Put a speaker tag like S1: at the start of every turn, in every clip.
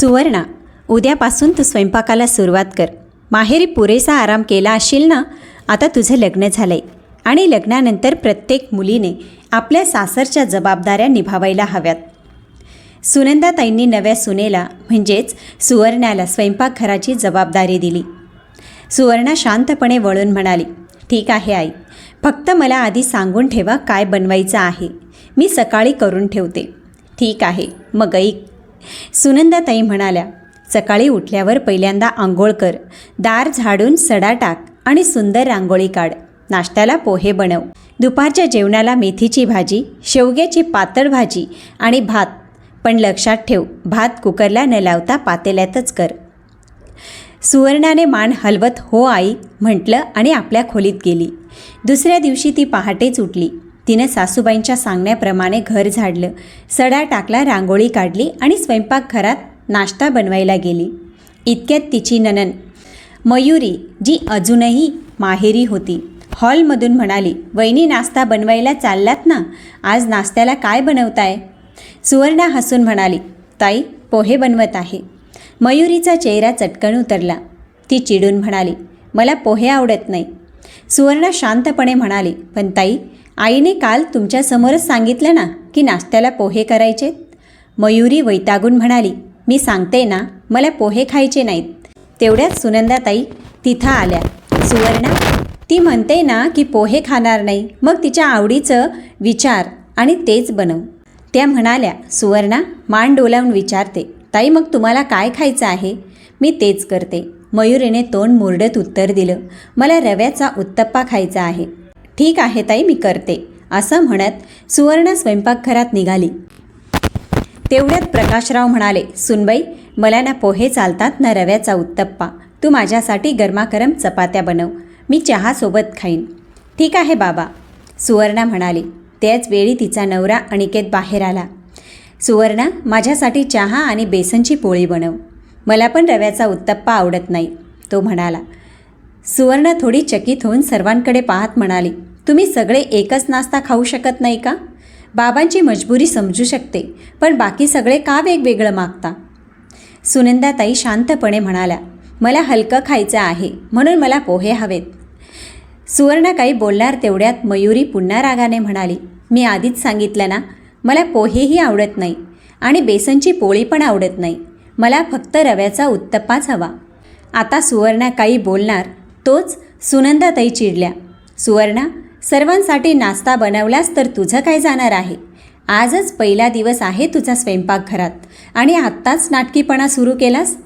S1: सुवर्णा. उद्यापासून तू स्वयंपाकाला सुरुवात कर. माहेरी पुरेसा आराम केला असशील ना आता तुझं लग्न झालं आहे आणि लग्नानंतर प्रत्येक मुलीने आपल्या सासरच्या जबाबदाऱ्या निभावायला हव्यात. सुनंदाताईंनी नव्या सुनेला म्हणजेच सुवर्णाला स्वयंपाकघराची जबाबदारी दिली. सुवर्णा शांतपणे वळून म्हणाली ठीक आहे आई. फक्त मला आधी सांगून ठेवा काय बनवायचं आहे. मी सकाळी करून ठेवते. ठीक आहे. मग ऐक सुनंदाताई म्हणाल्या सकाळी उठल्यावर पहिल्यांदा आंघोळ कर दार झाडून सडा टाक आणि सुंदर रांगोळी काढ नाश्त्याला पोहे बनव दुपारच्या जेवणाला मेथीची भाजी शेवग्याची पातळ भाजी आणि भात पण लक्षात ठेव भात कुकरला न लावता पातेल्यातच कर. सुवर्णाने मान हलवत हो आई म्हटलं आणि आपल्या खोलीत गेली. दुसऱ्या दिवशी ती पहाटेच उठली. तिनं सासूबाईंच्या सांगण्याप्रमाणे घर झाडलं. सडा टाकला रांगोळी काढली आणि स्वयंपाकघरात नाश्ता बनवायला गेली. इतक्यात तिची ननन मयुरी जी अजूनही माहेरी होती हॉलमधून म्हणाली वहिनी नाश्ता बनवायला चाललात ना? आज नाश्त्याला काय बनवताय? सुवर्णा हसून म्हणाली ताई पोहे बनवत आहे. मयुरीचा चेहरा चटकन उतरला. ती चिडून म्हणाली मला पोहे आवडत नाही. सुवर्णा शांतपणे म्हणाली पण ताई आईने काल तुमच्यासमोरच सांगितलं ना की नाश्त्याला पोहे करायचेत मयुरी वैतागून म्हणाली मी सांगते ना मला पोहे खायचे नाहीत. तेवढ्यात सुनंदाताई तिथं आल्या. सुवर्णा ती म्हणते ना की पोहे खाणार नाही मग तिच्या आवडीचं विचार आणि तेच बनव. त्या म्हणाल्या सुवर्णा मान डोलावून विचारते. ताई मग तुम्हाला काय खायचं आहे? मी तेच करते. मयुरीने तोंड मुरडत उत्तर दिलं मला रव्याचा उत्तप्पा खायचा आहे. ठीक आहे ताई मी करते. असं म्हणत सुवर्ण स्वयंपाकघरात निघाली. तेवढ्यात प्रकाशराव म्हणाले सुनबाई मला ना पोहे चालतात ना रव्याचा उत्तप्पा. तू माझ्यासाठी गरमागरम चपात्या बनव. मी चहासोबत खाईन. ठीक आहे बाबा. सुवर्णा म्हणाली. त्याच वेळी तिचा नवरा अनिकेत बाहेर आला. सुवर्णा माझ्यासाठी चहा आणि बेसनची पोळी बनव. मला पण रव्याचा उत्तप्पा आवडत नाही. तो म्हणाला. सुवर्णा थोडी चकित होऊन सर्वांकडे पाहत म्हणाली तुम्ही सगळे एकच नाश्ता खाऊ शकत नाही का? बाबांची मजबुरी समजू शकते पण बाकी सगळे का वेगवेगळं मागता? सुनंदाताई शांतपणे म्हणाल्या मला हलकं खायचं आहे म्हणून मला पोहे हवेत. सुवर्णा काही बोलणार तेवढ्यात मयुरी पुन्हा रागाने म्हणाली मी आधीच सांगितलं ना मला पोहेही आवडत नाही आणि बेसनची पोळी पण आवडत नाही. मला फक्त रव्याचा उत्तप्पाच हवा. आता सुवर्णा काही बोलणार तोच सुनंदाताई चिडल्या. सुवर्णा सर्वांसाठी नाश्ता बनवलास तर तुझं काय जाणार आहे? आजच पहिला दिवस आहे तुझा स्वयंपाकघरात. आणि आत्ताच नाटकीपणा सुरू केलास?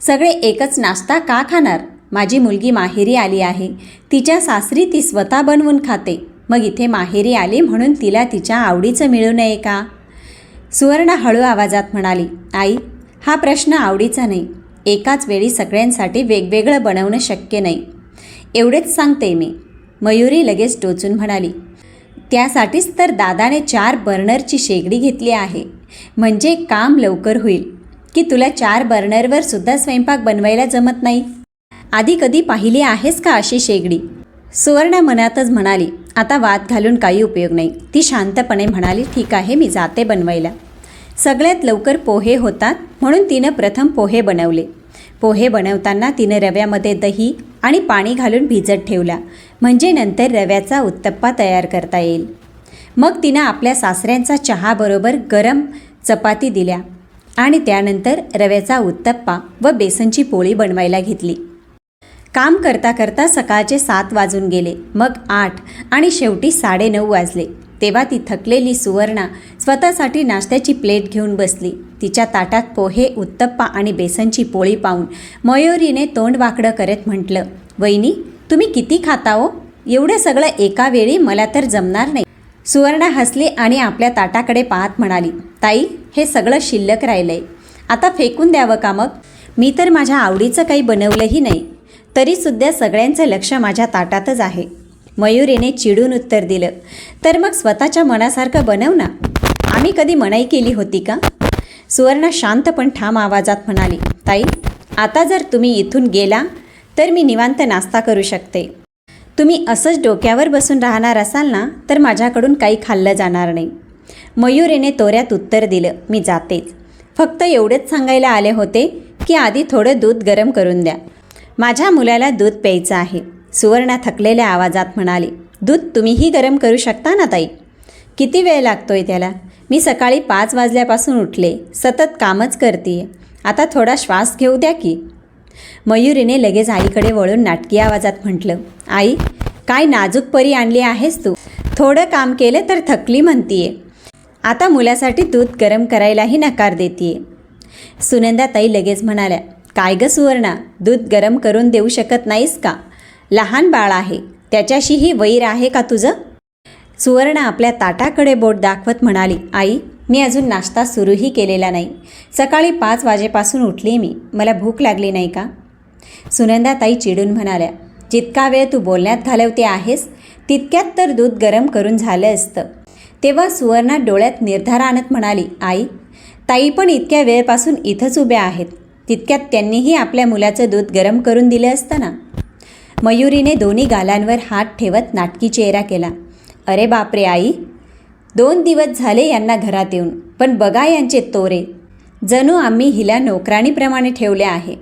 S1: सगळे एकच नाश्ता का खाणार? माझी मुलगी माहेरी आली आहे. तिच्या सासरी ती स्वतः बनवून खाते. मग इथे माहेरी आली म्हणून तिला तिच्या आवडीचं मिळू नये का? सुवर्णा हळू आवाजात म्हणाली आई हा प्रश्न आवडीचा नाही. एकाच वेळी सगळ्यांसाठी वेगवेगळं बनवणं शक्य नाही. एवढेच सांगते मी. मयुरी लगेच टोचून म्हणाली त्यासाठीच तर दादाने चार बर्नरची शेगडी घेतली आहे. म्हणजे काम लवकर होईल. की तुला चार बर्नरवर सुद्धा स्वयंपाक बनवायला जमत नाही? आधी कधी पाहिली आहेस का अशी शेगडी? सुवर्णा मनातच म्हणाली आता वाद घालून काही उपयोग नाही. ती शांतपणे म्हणाली ठीक आहे मी जाते बनवायला. सगळ्यात लवकर पोहे होतात म्हणून तिनं प्रथम पोहे बनवले. पोहे बनवताना तिनं रव्यामध्ये दही आणि पाणी घालून भिजत ठेवला. म्हणजे नंतर रव्याचा उत्तप्पा तयार करता येईल. मग तिनं आपल्या सासऱ्यांचा चहाबरोबर गरम चपाती दिल्या आणि त्यानंतर रव्याचा उत्तप्पा व बेसनची पोळी बनवायला घेतली. काम करता करता सकाळचे सात वाजून गेले. मग आठ आणि शेवटी साडेनऊ वाजले. तेव्हा ती थकलेली सुवर्णा स्वतःसाठी नाश्त्याची प्लेट घेऊन बसली. तिच्या ताटात पोहे उत्तप्पा आणि बेसनची पोळी पाहून मयुरीने तोंड वाकडं करत म्हटलं वहिनी तुम्ही किती खाता हो? एवढं सगळं एका वेळी मला तर जमणार नाही. सुवर्णा हसली आणि आपल्या ताटाकडे पाहत म्हणाली ताई हे सगळं शिल्लक राहिलंय. आता फेकून द्यावं का मग? मी तर माझ्या आवडीचं काही बनवलंही नाही. तरीसुद्धा सगळ्यांचं लक्ष माझ्या ताटातच आहे. मयुरीने चिडून उत्तर दिलं तर मग स्वतःच्या मनासारखं बनव ना. आम्ही कधी मनाई केली होती का? सुवर्णा शांत पण ठाम आवाजात म्हणाली ताई आता जर तुम्ही इथून गेला तर मी निवांत नाश्ता करू शकते. तुम्ही असंच डोक्यावर बसून राहणार असाल ना तर माझ्याकडून काही खाल्लं जाणार नाही. मयुरीने तोऱ्यात उत्तर दिलं मी जातेच फक्त एवढंच सांगायला आले होते की आधी थोडं दूध गरम करून द्या. माझ्या मुलाला दूध प्यायचं आहे. सुवर्णा थकलेल्या आवाजात म्हणाली दूध तुम्हीही गरम करू शकता ना ताई? किती वेळ लागतोय त्याला? मी सकाळी पाच वाजल्यापासून उठले सतत कामच करते आता थोडा श्वास घेऊ द्या की. मयुरीने लगेच आईकडे वळून नाटकी आवाजात म्हटलं आई काय नाजूक परी आणली आहेस तू? थोडं काम केलं तर थकली म्हणतीये. आता मुलासाठी दूध गरम करायलाही नकार देतीये. सुनंदाताई लगेच म्हणाल्या काय ग सुवर्णा दूध गरम करून देऊ शकत नाहीस का? लहान बाळ आहे त्याच्याशीही वैर आहे का तुझं? सुवर्ण आपल्या ताटाकडे बोट दाखवत म्हणाली आई मी अजून नाश्ता सुरूही केलेला नाही. सकाळी पाच वाजेपासून उठली मी. मला भूक लागली नाही का? सुनंदाताई चिडून म्हणाल्या जितका वेळ तू बोलण्यात घालवते आहेस तितक्यात तर दूध गरम करून झालं असतं. तेव्हा सुवर्णा डोळ्यात निर्धार आणत म्हणाली आई ताई पण इतक्या वेळपासून इथंच उभ्या आहेत. तितक्यात त्यांनीही आपल्या मुलाचं दूध गरम करून दिलं असतं ना? मयुरीने दोन्ही गालांवर हात ठेवत नाटकी चेहरा केला. अरे बापरे आई. दोन दिवस झाले यांना घरात येऊन पण बघा यांचे तोरे. जणू आम्ही हिला नोकराणीप्रमाणे ठेवले आहे.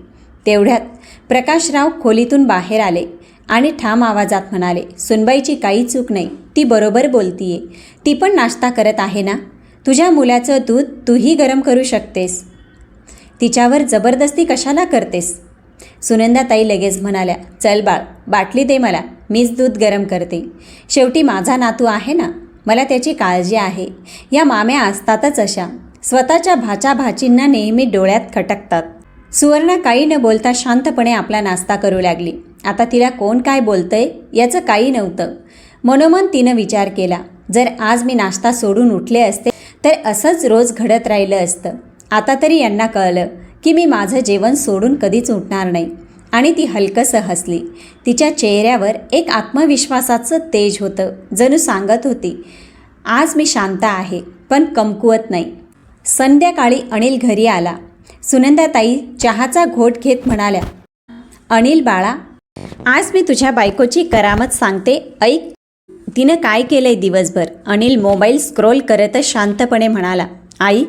S1: तेवढ्यात प्रकाशराव खोलीतून बाहेर आले आणि ठाम आवाजात म्हणाले सुनबाईची काही चूक नाही ती बरोबर बोलतीये. ती पण नाश्ता करत आहे ना? तुझ्या मुलाचं दूध तूही गरम करू शकतेस. तिच्यावर जबरदस्ती कशाला करतेस? सुनंदाताई लगेच म्हणाल्या चल बाळ बाटली दे मला मीच दूध गरम करते. शेवटी माझा नातू आहे ना मला त्याची काळजी आहे. या माम्या असतातच अशा. स्वतःच्या भाच्या भाचींना नेहमी डोळ्यात खटकतात. सुवर्णा काही न बोलता शांतपणे आपला नाश्ता करू लागली. आता तिला कोण काय बोलतंय याचं काही नव्हतं. मनोमन तिनं विचार केला जर आज मी नाश्ता सोडून उठले असते तर असंच रोज घडत राहिलं असतं. आता तरी यांना कळलं की मी माझं जेवण सोडून कधीच उठणार नाही. आणि ती हलकसं हसली. तिच्या चेहऱ्यावर एक आत्मविश्वासाचं तेज होतं. जणू सांगत होती आज मी शांत आहे पण कमकुवत नाही. संध्याकाळी अनिल घरी आला. सुनंदाताई चहाचा घोट घेत म्हणाल्या अनिल बाळा आज मी तुझ्या बायकोची करामत सांगते. ऐक तिनं काय केलंय दिवसभर? अनिल मोबाईल स्क्रोल करतच शांतपणे म्हणाला आई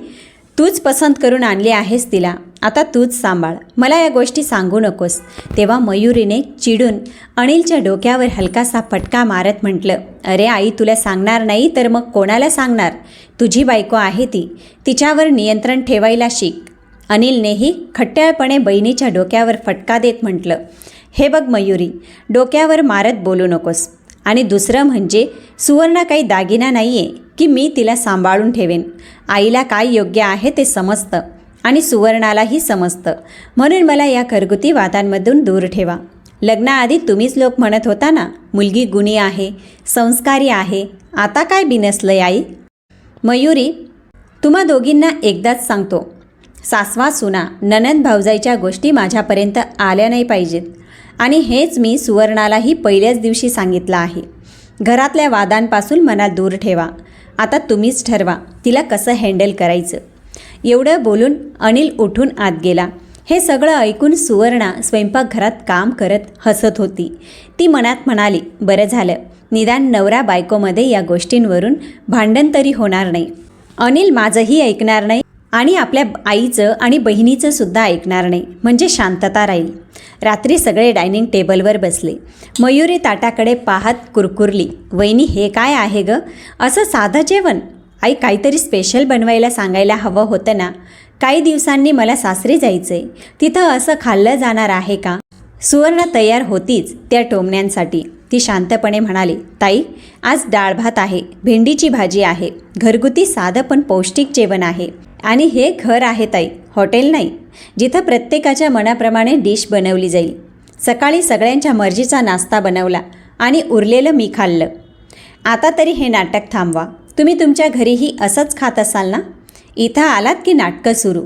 S1: तूच पसंत करून आणली आहेस तिला. आता तूच सांभाळ. मला या गोष्टी सांगू नकोस. तेव्हा मयुरीने चिडून अनिलच्या डोक्यावर हलकासा फटका मारत म्हटलं अरे आई तुला सांगणार नाही तर मग कोणाला सांगणार? तुझी बायको आहे ती. तिच्यावर नियंत्रण ठेवायला शिक. अनिलनेही खट्ट्याळपणे बहिणीच्या डोक्यावर फटका देत म्हटलं हे बघ मयुरी डोक्यावर मारत बोलू नकोस. आणि दुसरं म्हणजे सुवर्णा काही दागिना नाही आहे की मी तिला सांभाळून ठेवेन. आईला काय योग्य आहे ते समजतं. आणि सुवर्णालाही समजतं. म्हणून मला या घरगुती वादांमधून दूर ठेवा. लग्नाआधी तुम्हीच लोक म्हणत होता ना मुलगी गुणी आहे संस्कारी आहे आता काय बिनसलं आई? मयुरी तुम्हा दोघींना एकदाच सांगतो. सासवा सुना ननंद भावजाईच्या गोष्टी माझ्यापर्यंत आल्या नाही पाहिजेत. आणि हेच मी सुवर्णालाही पहिल्याच दिवशी सांगितलं आहे. घरातल्या वादांपासून मनात दूर ठेवा. आता तुम्हीच ठरवा तिला कसं हँडल करायचं? एवढं बोलून अनिल उठून आत गेला. हे सगळं ऐकून सुवर्णा स्वयंपाकघरात काम करत हसत होती. ती मनात म्हणाली बरं झालं. निदान नवरा बायकोमध्ये या गोष्टींवरून भांडण तरी होणार नाही. अनिल माझंही ऐकणार नाही आणि आपल्या आईचं आणि बहिणीचं सुद्धा ऐकणार नाही. म्हणजे शांतता राहील. रात्री सगळे डायनिंग टेबलवर बसले. मयुरी ताटाकडे पाहत कुरकुरली वहिनी हे काय आहे ग? असं साधं जेवण? आई काहीतरी स्पेशल बनवायला सांगायला हवं होतं ना? काही दिवसांनी मला सासरी जायचं आहे तिथं असं खाल्लं जाणार आहे का? सुवर्ण तयार होतीच त्या टोमण्यांसाठी. ती शांतपणे म्हणाली ताई आज डाळ भात आहे भेंडीची भाजी आहे. घरगुती साधं पण पौष्टिक जेवण आहे. आणि हे घर आहे ताई हॉटेल नाही. जिथं प्रत्येकाच्या मनाप्रमाणे डिश बनवली जाईल. सकाळी सगळ्यांच्या मर्जीचा नाश्ता बनवला आणि उरलेलं मी खाल्लं. आता तरी हे नाटक थांबवा. तुम्ही तुमच्या घरीही असंच खात असाल ना? इथं आलात की नाटकं सुरू?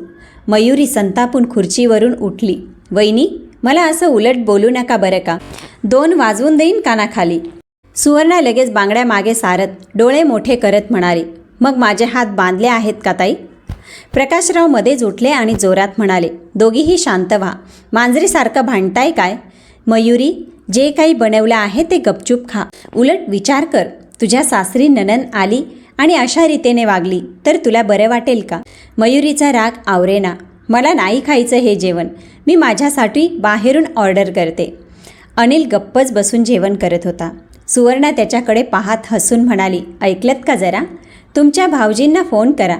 S1: मयुरी संतापून खुर्चीवरून उठली. वहिनी मला असं उलट बोलू नका बरं का? दोन वाजवून देईन कानाखाली. सुवर्णा लगेच बांगड्या मागे सारत डोळे मोठे करत म्हणाली मग माझे हात बांधले आहेत का ताई? प्रकाशराव मध्येच उठले आणि जोरात म्हणाले दोघीही शांत व्हा. मांजरीसारखं भांडताय काय? मयुरी जे काही बनवलं आहे ते गपचूप खा. उलट विचार कर. तुझ्या सासरी ननन आली आणि अशा रीतीने वागली तर तुला बरं वाटेल का? मयुरीचा राग आवरेना. मला नाही खायचं हे जेवण. मी माझ्यासाठी बाहेरून ऑर्डर करते. अनिल गप्पच बसून जेवण करत होता. सुवर्णा त्याच्याकडे पाहत हसून म्हणाली ऐकलत का जरा? तुमच्या भाऊजींना फोन करा.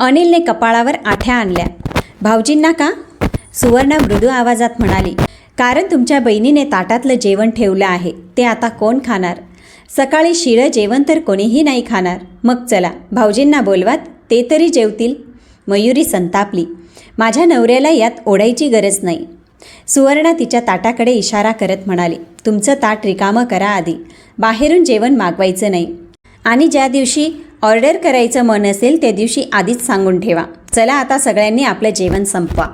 S1: अनिलने कपाळावर आठ्या आणल्या. भाऊजींना का? सुवर्णा मृदू आवाजात म्हणाली कारण तुमच्या बहिणीने ताटातलं जेवण ठेवलं आहे. ते आता कोण खाणार? सकाळी शिळं जेवण तर कोणीही नाही खाणार. मग चला भाऊजींना बोलवात ते तरी जेवतील. मयुरी संतापली. माझ्या नवऱ्याला यात ओढायची गरज नाही. सुवर्णा तिच्या ताटाकडे इशारा करत म्हणाली तुमचं ताट रिकामं करा आधी. बाहेरून जेवण मागवायचं नाही. आणि ज्या दिवशी ऑर्डर करायचं मन असेल त्या दिवशी आधीच सांगून ठेवा. चला आता सगळ्यांनी आपलं जेवण संपवा.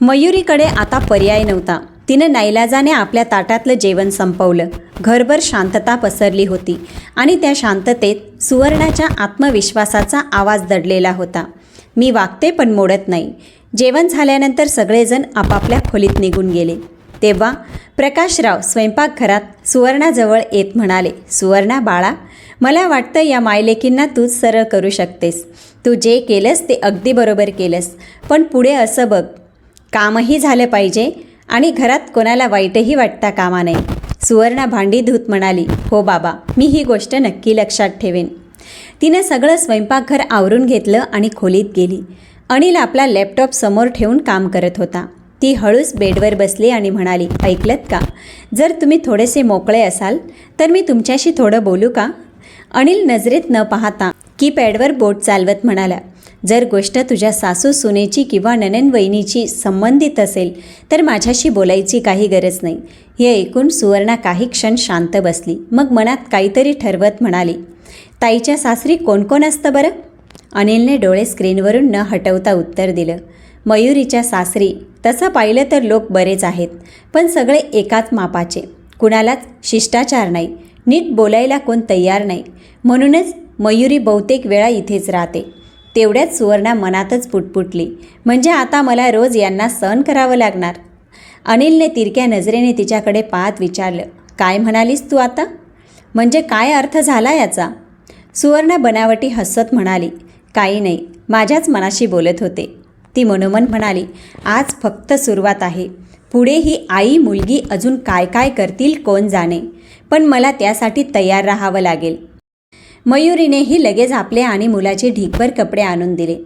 S1: मयुरीकडे आता पर्याय नव्हता. तिनं नाईलाजाने आपल्या ताटातलं जेवण संपवलं. घरभर शांतता पसरली होती आणि त्या शांततेत सुवर्णाच्या आत्मविश्वासाचा आवाज दडलेला होता. मी वागते पण मोडत नाही. जेवण झाल्यानंतर सगळेजण आपापल्या खोलीत निघून गेले. तेव्हा प्रकाशराव स्वयंपाकघरात सुवर्णाजवळ येत म्हणाले सुवर्णा बाळा मला वाटतं या मायलेकींना तूच सरळ करू शकतेस. तू जे केलंस ते अगदी बरोबर केलंस. पण पुढे असं बघ. कामही झालं पाहिजे. आणि घरात कोणाला वाईटही वाटता कामा नये. सुवर्णा भांडी धूत म्हणाली हो बाबा मी ही गोष्ट नक्की लक्षात ठेवेन. तिनं सगळं स्वयंपाकघर आवरून घेतलं आणि खोलीत गेली. अनिल आपला लॅपटॉप समोर ठेवून काम करत होता. ती हळूच बेडवर बसली आणि म्हणाली ऐकलत का? जर तुम्ही थोडेसे मोकळे असाल तर मी तुमच्याशी थोडं बोलू का? अनिल नजरेत न पाहता कीपॅडवर बोट चालवत म्हणाला जर गोष्ट तुझ्या सासू सुनेची किंवा नननवहिनीची संबंधित असेल तर माझ्याशी बोलायची काही गरज नाही. हे ऐकून सुवर्णा काही क्षण शांत बसली. मग मनात काहीतरी ठरवत म्हणाली ताईच्या सासरी कोण कोण असतं बरं? अनिलने डोळे स्क्रीनवरून न हटवता उत्तर दिलं मयुरीच्या सासरी. तसं पाहिलं तर लोक बरेच आहेत पण सगळे एकाच मापाचे. कुणालाच शिष्टाचार नाही. नीट बोलायला कोण तयार नाही. म्हणूनच मयुरी बहुतेक वेळा इथेच राहते. तेवढ्याच सुवर्णा मनातच पुटपुटली. म्हणजे आता मला रोज यांना सहन करावं लागणार? अनिलने तिरक्या नजरेने तिच्याकडे पाहत विचारलं काय म्हणालीस तू आता? म्हणजे काय अर्थ झाला याचा? सुवर्णा बनावटी हसत म्हणाली काही नाही माझ्याच मनाशी बोलत होते. ती मनोमन म्हणाली आज फक्त सुरुवात आहे. पुढे ही आई मुलगी अजून काय काय करतील कोण जाणे? पण मला त्यासाठी तयार राहावं लागेल. मयुरीनेही लगेच आपले आणि मुलाचे ढीकभर कपडे आणून दिले.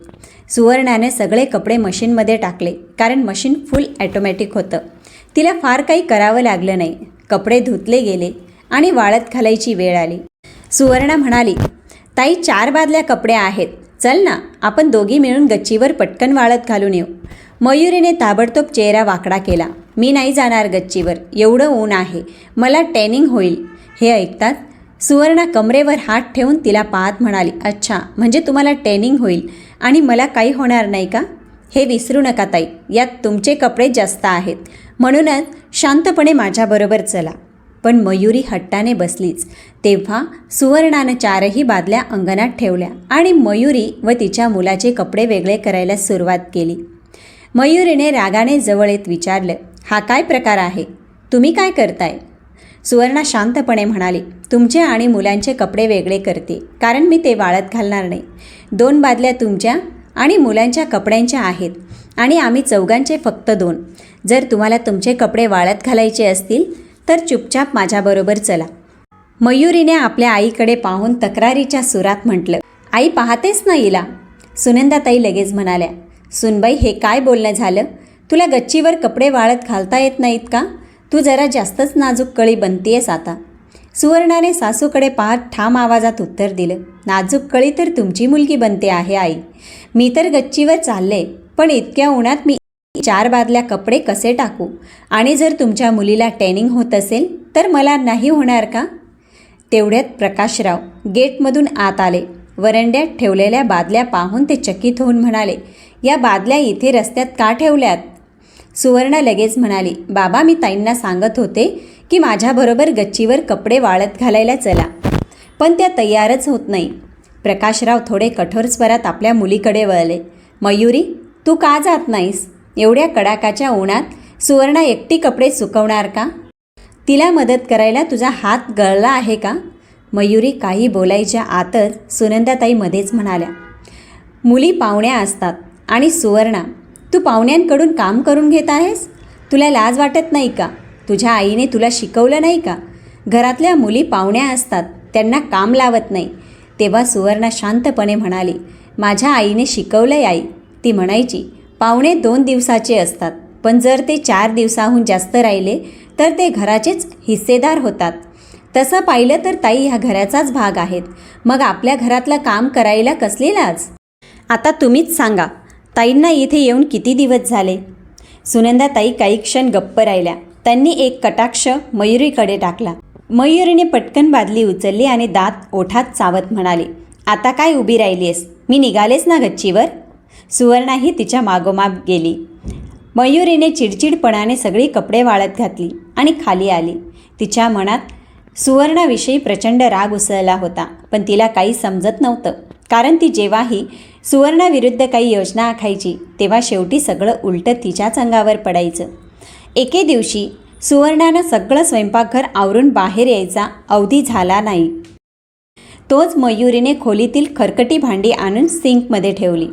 S1: सुवर्णाने सगळे कपडे मशीनमध्ये टाकले कारण मशीन फुल ॲटोमॅटिक होतं. तिला फार काही करावं लागलं नाही. कपडे धुतले गेले आणि वाळत घालायची वेळ आली. सुवर्णा म्हणाली ताई चार बादल्या कपडे आहेत. चल ना आपण दोघी मिळून गच्चीवर पटकन वाळत घालून येऊ. मयुरीने ताबडतोब चेहरा वाकडा केला. मी नाही जाणार गच्चीवर. एवढं ऊन आहे. मला टॅनिंग होईल. हे ऐकतात सुवर्णा कमरेवर हात ठेवून तिला पाहत म्हणाली अच्छा म्हणजे तुम्हाला ट्रेनिंग होईल आणि मला काही होणार नाही का? हे विसरू नका ताई यात तुमचे कपडे जास्त आहेत. म्हणूनच शांतपणे माझ्याबरोबर चला. पण मयुरी हट्टाने बसलीच. तेव्हा सुवर्णानं चारही बादल्या अंगणात ठेवल्या आणि मयुरी व तिच्या मुलाचे कपडे वेगळे करायला सुरुवात केली. मयुरीने रागाने जवळ येत विचारलं हा काय प्रकार आहे? तुम्ही काय करताय? सुवर्णा शांतपणे म्हणाली तुमचे आणि मुलांचे कपडे वेगळे करते कारण मी ते वाळत घालणार नाही. दोन बादल्या तुमच्या आणि मुलांच्या कपड्यांच्या आहेत आणि आम्ही चौघांचे फक्त दोन. जर तुम्हाला तुमचे कपडे वाळत घालायचे असतील तर चुपचाप माझ्याबरोबर चला. मयुरीने आपल्या आईकडे पाहून तक्रारीच्या सुरात म्हटलं आई पाहतेस ना हिला? सुनंदाताई लगेच म्हणाल्या सुनबाई हे काय बोलणं झालं? तुला गच्चीवर कपडे वाळत घालता येत नाहीत का? तू जरा जास्तच नाजूक कळी बनतीयेस आता. सुवर्णाने सासूकडे पाहत ठाम आवाजात उत्तर दिलं नाजूक कळी तर तुमची मुलगी बनते आहे आई. मी तर गच्चीवर चालले पण इतक्या उन्हात मी चार बादल्या कपडे कसे टाकू? आणि जर तुमच्या मुलीला टॅनिंग होत असेल तर मला नाही होणार का? तेवढ्यात प्रकाशराव गेटमधून आत आले. वरंड्यात ठेवलेल्या बादल्या पाहून ते चकित होऊन म्हणाले या बादल्या इथे रस्त्यात का ठेवल्यात? सुवर्ण लगेच म्हणाली बाबा मी ताईंना सांगत होते की माझ्याबरोबर गच्चीवर कपडे वाळत घालायला चला. पण त्या तयारच होत नाही. प्रकाशराव थोडे कठोर स्वरात आपल्या मुलीकडे वळले. मयुरी तू का जात नाहीस? एवढ्या कडाकाच्या उन्हात सुवर्णा एकटी कपडे सुकवणार का? तिला मदत करायला तुझा हात गळला आहे का? मयुरी काही बोलायच्या आतच सुनंदाताई मध्येच म्हणाल्या मुली पाहुण्या असतात आणि सुवर्णा तू पाहुण्यांकडून काम करून घेत आहेस? तुला लाज वाटत नाही का? तुझ्या आईने तुला शिकवलं नाही का? घरातल्या मुली पाहुण्या असतात त्यांना काम लावत नाही. तेव्हा सुवर्णा शांतपणे म्हणाली माझ्या आईने शिकवलंय आई. ती म्हणायची पाहुणे दोन दिवसाचे असतात पण जर ते चार दिवसाहून जास्त राहिले तर ते घराचेच हिस्सेदार होतात. तसं पाहिलं तर ताई ह्या घराचाच भाग आहेत. मग आपल्या घरातलं काम करायला कसली लाज? आता तुम्हीच सांगा ताईंना इथे येऊन किती दिवस झाले? सुनंदाताई काही क्षण गप्प राहिल्या. त्यांनी एक कटाक्ष मयुरीकडे टाकला. मयुरीने पटकन बादली उचलली आणि दात ओठात चावत म्हणाली आता काय उभी राहिलीस मी निघालेच ना गच्चीवर सुवर्णाही तिच्या मागोमाग गेली. मयुरीने चिडचिडपणाने सगळी कपडे वाळत घातली आणि खाली आली. तिच्या मनात सुवर्णाविषयी प्रचंड राग उसळला होता पण तिला काही समजत नव्हतं कारण ती जेव्हाही सुवर्णाविरुद्ध काही योजना आखायची तेव्हा शेवटी सगळं उलटं तिच्याच अंगावर पडायचं. एके दिवशी सुवर्णानं सगळं स्वयंपाकघर आवरून बाहेर यायचा अवधी झाला नाही. तोच मयुरीने खोलीतील खरकटी भांडी आणून सिंकमध्ये ठेवली.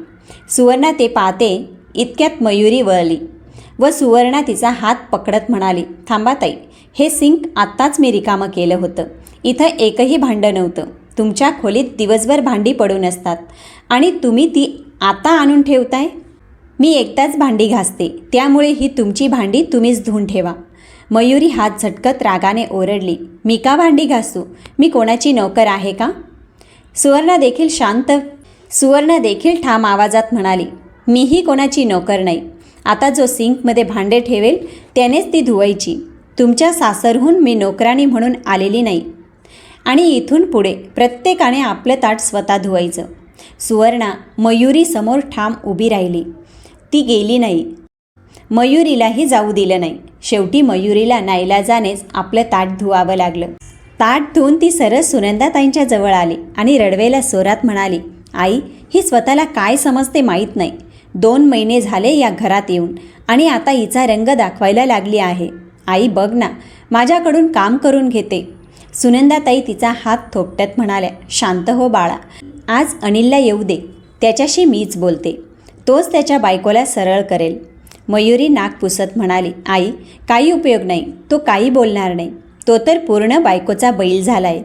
S1: सुवर्णा ते पाहते इतक्यात मयुरी वळली व सुवर्णा तिचा हात पकडत म्हणाली थांबा ताई हे सिंक आत्ताच मी रिकामं केलं होतं. इथं एकही भांडं नव्हतं. तुमच्या खोलीत दिवसभर भांडी पडून असतात. आणि तुम्ही ती आता आणून ठेवताय? मी एकटाच भांडी घासते त्यामुळे ही तुमची भांडी तुम्हीच धुवून ठेवा. मयुरी हात झटकत रागाने ओरडली मी का भांडी घासू? मी कोणाची नोकर आहे का? सुवर्ण देखील शांत सुवर्ण देखील ठाम आवाजात म्हणाली मीही कोणाची नोकर नाही. आता जो सिंकमध्ये भांडे ठेवेल त्यानेच ती धुवायची. तुमच्या सासरहून मी नोकराणी म्हणून आलेली नाही. आणि इथून पुढे प्रत्येकाने आपलं ताट स्वतः धुवायचं. सुवर्णा मयुरी समोर ठाम उभी राहिली. ती गेली नाही. मयुरीलाही जाऊ दिलं नाही. शेवटी मयुरीला नाईलाजानेच आपलं ताट धुवावं लागलं. ताट धुवून ती सरळ सुनंदाताईंच्या जवळ आली आणि रडवेला स्वरात म्हणाली आई ही स्वतःला काय समजते माहीत नाही. दोन महिने झाले या घरात येऊन आणि आता हिचा रंग दाखवायला लागली आहे. आई बघ ना माझ्याकडून काम करून घेते. सुनंदाताई तिचा हात थोपटत म्हणाल्या शांत हो बाळा. आज अनिलला येऊ दे. त्याच्याशी मीच बोलते. तोच त्याच्या बायकोला सरळ करेल. मयुरी नाक पुसत म्हणाली आई काही उपयोग नाही. तो काही बोलणार नाही. तो तर पूर्ण बायकोचा बैल झाला आहे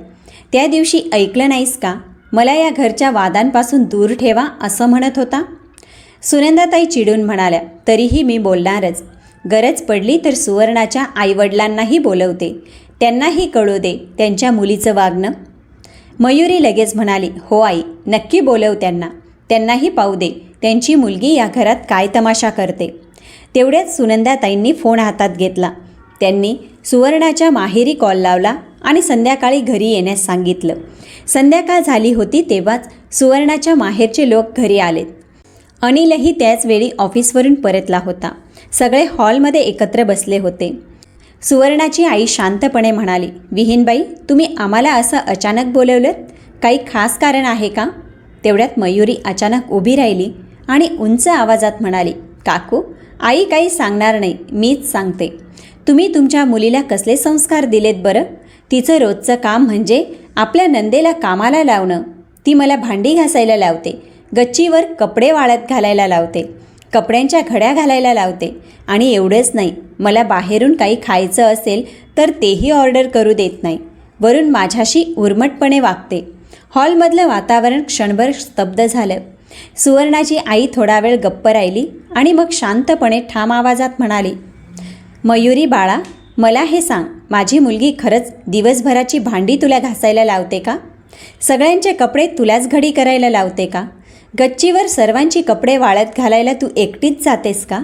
S1: त्या दिवशी ऐकलं नाहीस का? मला या घरच्या वादांपासून दूर ठेवा असं म्हणत होता. सुनंदाताई चिडून म्हणाल्या तरीही मी बोलणारच. गरज पडली तर सुवर्णाच्या आईवडिलांनाही बोलवते. त्यांनाही कळू दे त्यांच्या मुलीचं वागणं. मयुरी लगेच म्हणाली हो आई नक्की बोलव त्यांना. त्यांनाही पाहू दे त्यांची मुलगी या घरात काय तमाशा करते. तेवढ्याच सुनंदाताईंनी फोन हातात घेतला. त्यांनी सुवर्णाच्या माहेरी कॉल लावला आणि संध्याकाळी घरी येण्यास सांगितलं. संध्याकाळ झाली होती तेव्हाच सुवर्णाच्या माहेरचे लोक घरी आलेत. अनिलही त्याचवेळी ऑफिसवरून परतला होता. सगळे हॉलमध्ये एकत्र बसले होते. सुवर्णाची आई शांतपणे म्हणाली विहीनबाई तुम्ही आम्हाला असं अचानक बोलवलं काही खास कारण आहे का? तेवढ्यात मयुरी अचानक उभी राहिली आणि उंच आवाजात म्हणाली काकू आई काही सांगणार नाही मीच सांगते. तुम्ही तुमच्या मुलीला कसले संस्कार दिलेत बरं? तिचं रोजचं काम म्हणजे आपल्या नंदेला कामाला लावणं. ती मला भांडी घासायला लावते गच्चीवर कपडे वाळत घालायला लावते. कपड्यांच्या घड्या घालायला लावते. आणि एवढंच नाही मला बाहेरून काही खायचं असेल तर तेही ऑर्डर करू देत नाही. वरून माझ्याशी उर्मटपणे वागते. हॉलमधलं वातावरण क्षणभर स्तब्ध झालं. सुवर्णाची आई थोडा वेळ गप्प राहिली आणि मग शांतपणे ठाम आवाजात म्हणाली मयुरी बाळा मला हे सांग माझी मुलगी खरंच दिवसभराची भांडी तुला घासायला लावते का? सगळ्यांचे कपडे तुलाच घडी करायला लावते का? गच्चीवर सर्वांची कपडे वाळत घालायला तू एकटीच जातेस का?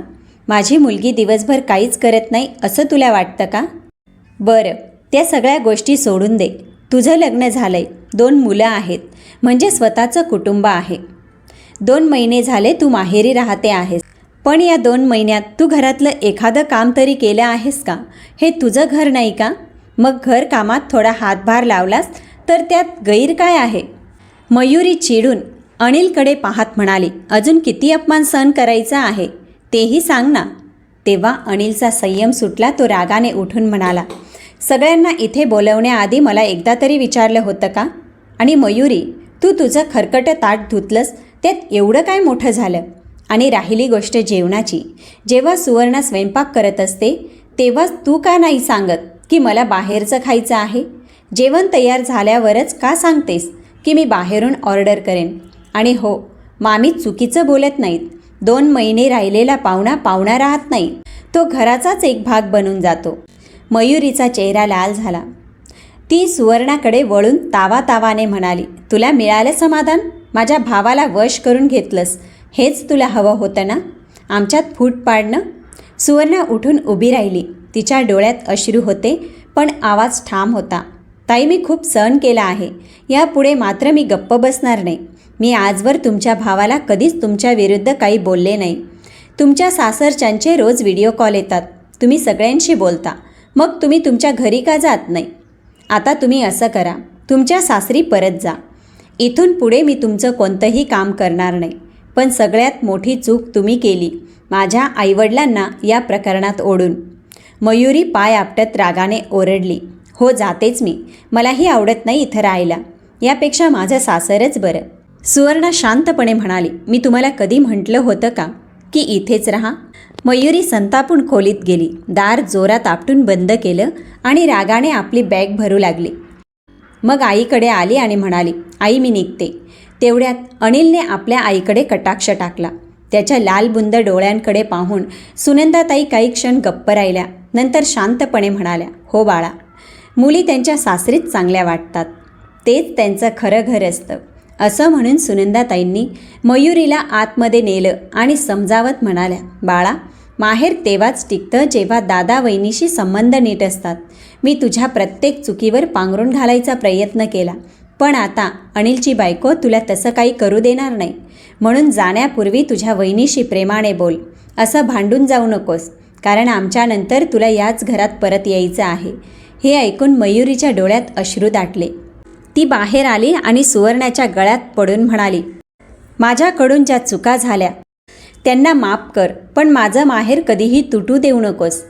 S1: माझी मुलगी दिवसभर काहीच करत नाही असं तुला वाटतं का? बरं त्या सगळ्या गोष्टी सोडून दे. तुझं लग्न झालंय. दोन मुलं आहेत. म्हणजे स्वतःचं कुटुंब आहे. दोन महिने झाले तू माहेरी राहते आहेस. पण या दोन महिन्यात तू घरातलं एखादं काम तरी केलं आहेस का? हे तुझं घर नाही का? मग घर कामात थोडा हातभार लावलास तर त्यात गैर काय आहे? मयुरी चिडून अनिलकडे पाहत म्हणाली अजून किती अपमान सहन करायचा आहे? तेही सांग ना. तेव्हा अनिलचा संयम सुटला तो रागाने उठून म्हणाला सगळ्यांना इथे बोलवण्याआधी मला एकदा तरी विचारलं होतं का? आणि मयुरी तू तुझं खरकटं ताट धुतलंस त्यात एवढं काय मोठं झालं? आणि राहिली गोष्ट जेवणाची. जेव्हा सुवर्णा स्वयंपाक करत असते तेव्हाच तू का नाही सांगत की मला बाहेरचं खायचं आहे? जेवण तयार झाल्यावरच का सांगतेस की मी बाहेरून ऑर्डर करेन? आणि हो मामी चुकीचं बोलत नाहीत. दोन महिने राहिलेला पाहुणा पाहुणा राहत नाही. तो घराचाच एक भाग बनून जातो. मयुरीचा चेहरा लाल झाला. ती सुवर्णाकडे वळून तावा तावाने म्हणाली तुला मिळालं समाधान? माझ्या भावाला वश करून घेतलंस. हेच तुला हवं होतं ना? आमच्यात फूट पाडणं? सुवर्णा उठून उभी राहिली. तिच्या डोळ्यात अश्रू होते पण आवाज ठाम होता. ताई मी खूप सहन केला आहे. यापुढे मात्र मी गप्प बसणार नाही. मी आजवर तुमच्या भावाला कधीच तुमच्या विरुद्ध काही बोलले नाही. तुमच्या सासरच्यांचे रोज व्हिडिओ कॉल येतात. तुम्ही सगळ्यांशी बोलता. मग तुम्ही तुमच्या घरी का जात नाही? आता तुम्ही असं करा. तुमच्या सासरी परत जा. इथून पुढे मी तुमचं कोणतंही काम करणार नाही. पण सगळ्यात मोठी चूक तुम्ही केली. माझ्या आईवडिलांना या प्रकरणात ओढून. मयुरी पाय आपटत रागाने ओरडली. हो जातेच मी. मलाही आवडत नाही इथं राहायला. यापेक्षा माझं सासरच बरं. सुवर्णा शांतपणे म्हणाली मी तुम्हाला कधी म्हटलं होतं का? की इथेच राहा. मयुरी संतापून खोलीत गेली. दार जोरात आपटून बंद केलं आणि रागाने आपली बॅग भरू लागली. मग आईकडे आली आणि म्हणाली आई मी निघते. तेवढ्यात अनिलने आपल्या आईकडे कटाक्ष टाकला. त्याच्या लालबुंद डोळ्यांकडे पाहून सुनंदाताई काही क्षण गप्प राहिल्या. नंतर शांतपणे म्हणाल्या हो बाळा मुली त्यांच्या सासरीत चांगल्या वाटतात. तेच त्यांचं खरं घर असतं. असं म्हणून सुनंदाताईंनी मयुरीला आतमध्ये नेलं आणि समजावत म्हणाल्या बाळा माहेर तेव्हाच टिकतं जेव्हा दादा वहिनीशी संबंध नीट असतात. मी तुझ्या प्रत्येक चुकीवर पांघरून घालायचा प्रयत्न केला पण आता अनिलची बायको तुला तसं काही करू देणार नाही. म्हणून जाण्यापूर्वी तुझ्या वहिनीशी प्रेमाने बोल असं भांडून जाऊ नकोस कारण आमच्यानंतर तुला याच घरात परत यायचं आहे. हे ऐकून मयुरीच्या डोळ्यात अश्रू दाटले. ती बाहेर आली आणि सुवर्णाच्या गळ्यात पडून म्हणाली माझ्याकडून ज्या चुका झाल्या त्यांना माफ कर पण माझं माहेर कधीही तुटू देऊ नकोस.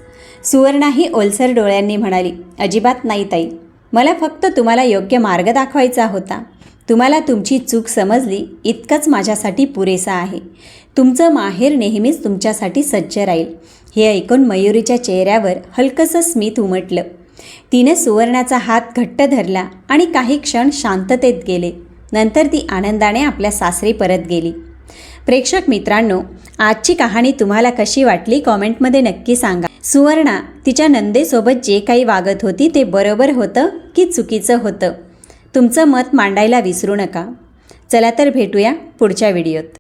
S1: सुवर्णाही ओलसर डोळ्यांनी म्हणाली अजिबात नाही ताई. मला फक्त तुम्हाला योग्य मार्ग दाखवायचा होता. तुम्हाला तुमची चूक समजली इतकंच माझ्यासाठी पुरेसा आहे. तुमचं माहेर नेहमीच तुमच्यासाठी सज्ज राहील. हे ऐकून मयुरीच्या चेहऱ्यावर हलकंसं स्मित उमटलं. तिने सुवर्णाचा हात घट्ट धरला आणि काही क्षण शांततेत गेले. नंतर ती आनंदाने आपल्या सासरी परत गेली. प्रेक्षक मित्रांनो आजची कहाणी तुम्हाला कशी वाटली कॉमेंटमध्ये नक्की सांगा. सुवर्णा तिच्या नंदेसोबत जे काही वागत होती ते बरोबर होतं की चुकीचं होतं? तुमचं मत मांडायला विसरू नका. चला तर भेटूया पुढच्या व्हिडिओत.